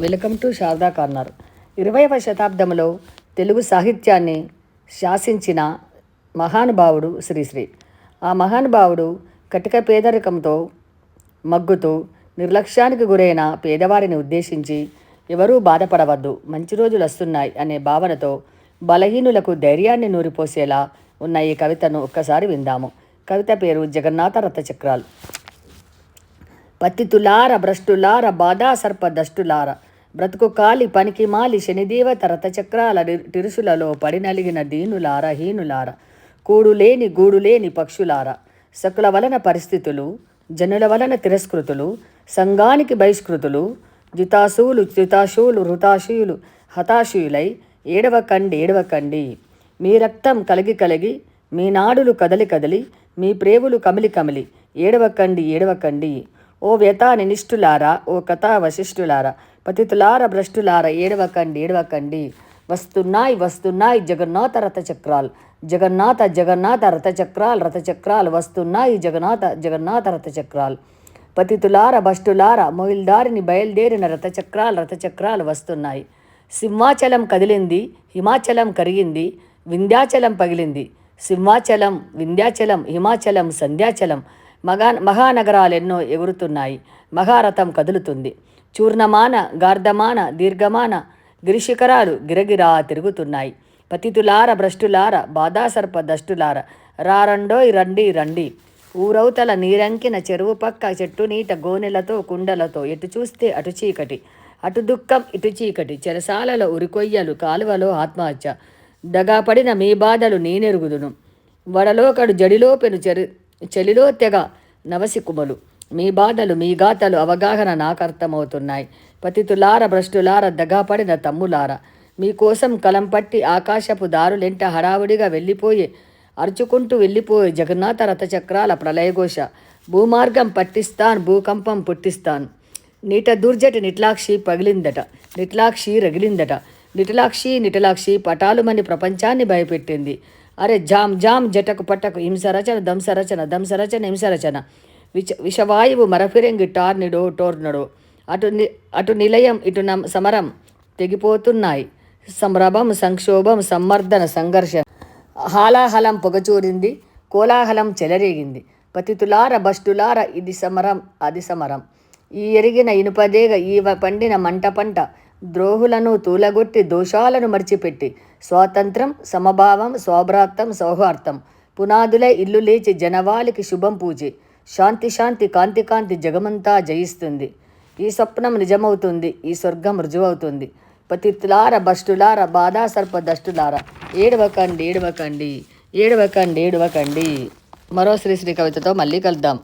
Welcome to Sharada corner. ఇరవైవ శతాబ్దంలో తెలుగు సాహిత్యాన్ని శాసించిన మహానుభావుడు శ్రీశ్రీ ఆ మహానుభావుడు కటిక పేదరికంతో మగ్గుతూ నిర్లక్ష్యానికి గురైన పేదవారిని ఉద్దేశించి ఎవరూ బాధపడవద్దు మంచి రోజులు వస్తున్నాయి అనే భావనతో బలహీనులకు ధైర్యాన్ని నూరిపోసేలా ఉన్న ఈ కవితను ఒక్కసారి విందాము. కవిత పేరు జగన్నాథ రథచక్రాలు. పతితులార భ్రష్టులార బాధా సర్ప దష్టులార. బ్రతుకు కాలి పనికి మాలి శనిదేవత రథచక్రాల రి- తిరుసులలో పడి దీనులార హీనులార. కూడులేని గూడులేని పక్షులార. సకుల వలన పరిస్థితులు జనుల వలన తిరస్కృతులు సంఘానికి బహిష్కృతులు జితాశువులు జితాశువులు హృతాశుయులు హతాశుయులై ఏడవ కండి ఏడవ కండి. మీ రక్తం కలిగి కలిగి మీ నాడులు కదలి కదలి మీ ప్రేవులు కమిలి కమిలి ఏడవ కండి ఏడవ కండి. ఓ వ్యతా నినిష్ఠులారా ఓ కథా వశిష్ఠులారా పతితులార భ్రష్టులార ఏడవకండి ఏడవకండి. వస్తున్నాయి వస్తున్నాయి జగన్నాథ రథచక్రాలు. జగన్నాథ జగన్నాథ రథచక్రాలు రథచక్రాలు వస్తున్నాయి జగన్నాథ జగన్నాథ రథచక్రాలు. పతితులార భష్టులార మొయిల్దారిని బయలుదేరిన రథచక్రాలు రథచక్రాలు వస్తున్నాయి. సింహాచలం కదిలింది హిమాచలం కరిగింది వింధ్యాచలం పగిలింది. సింహాచలం వింధ్యాచలం హిమాచలం సంధ్యాచలం మగా మహానగరాలెన్నో ఎగురుతున్నాయి. మహారథం కదులుతుంది. చూర్ణమాన గార్ధమాన దీర్ఘమాన గిరిశిఖరాలు గిరగిరా తిరుగుతున్నాయి. పతితులార భ్రష్టులార బాధాసర్ప దష్టులార రారండోయ్ రండి రండి ఊరవతల నీరంకిన చెరువు పక్క చెట్టు నీట గోనెలతో కుండలతో ఎటు చూస్తే అటు చీకటి. అటు దుఃఖం ఇటు చీకటి. చెరసాలలో ఉరికొయ్యలు కాలువలో ఆత్మహత్య. దగాపడిన మీ బాధలు నేనెరుగుదును. వడలోకడు జడిలోపెను చెరు చెలిలో తెగ నవసికుమలు. మీ బాధలు మీ గాథలు అవగాహన నాకు అర్థమవుతున్నాయి పతితులార భ్రష్టులార దగాపడిన తమ్ములార. మీకోసం కలం పట్టి ఆకాశపు దారులెంట హడావుడిగా వెళ్ళిపోయే అరుచుకుంటూ వెళ్ళిపోయే జగన్నాథ రథచక్రాల ప్రళయఘోష. భూమార్గం పట్టిస్తాన్ భూకంపం పుట్టిస్తాన్. నీట దుర్జటి నిట్లాక్షి పగిలిందట నిట్లాక్షి రగిలిందట. నిటలాక్షి నిటలాక్షి పటాలుమని ప్రపంచాన్ని భయపెట్టింది. అరే జామ్ జామ్ జటకు పట్టకు హింసరచన దంసరచన దంసరచన హింసరచన విచ విషవాయువు మరఫిరంగి టార్నిడో టోర్నడో. అటు ని అటు నిలయం ఇటు నం సమరం తెగిపోతున్నాయి. సంభ్రమం సంక్షోభం సమ్మర్దన సంఘర్ష హాలాహలం పొగచూరింది కోలాహలం చెలరేగింది. పతితులార బస్టులార ఇది సమరం అది సమరం. ఈ ఎరిగిన ఇనుపదేగ ఈ పండిన మంట పంట ద్రోహులను తూలగొట్టి దోషాలను మర్చిపెట్టి స్వాతంత్రం సమభావం స్వభ్రాత్తం సౌహార్థం పునాదులే ఇల్లు లేచి జనవాళికి శుభం పూజి. శాంతి శాంతి కాంతి కాంతి జగమంతా జయిస్తుంది. ఈ స్వప్నం నిజమవుతుంది ఈ స్వర్గం రుజువవుతుంది. పతిత్లార బష్టులార బాధా సర్ప దష్టులార. ఏడవకండి ఏడవకండి ఏడవకండి ఏడవకండి. మరో శ్రీ కవితతో మళ్ళీ కలుద్దాం.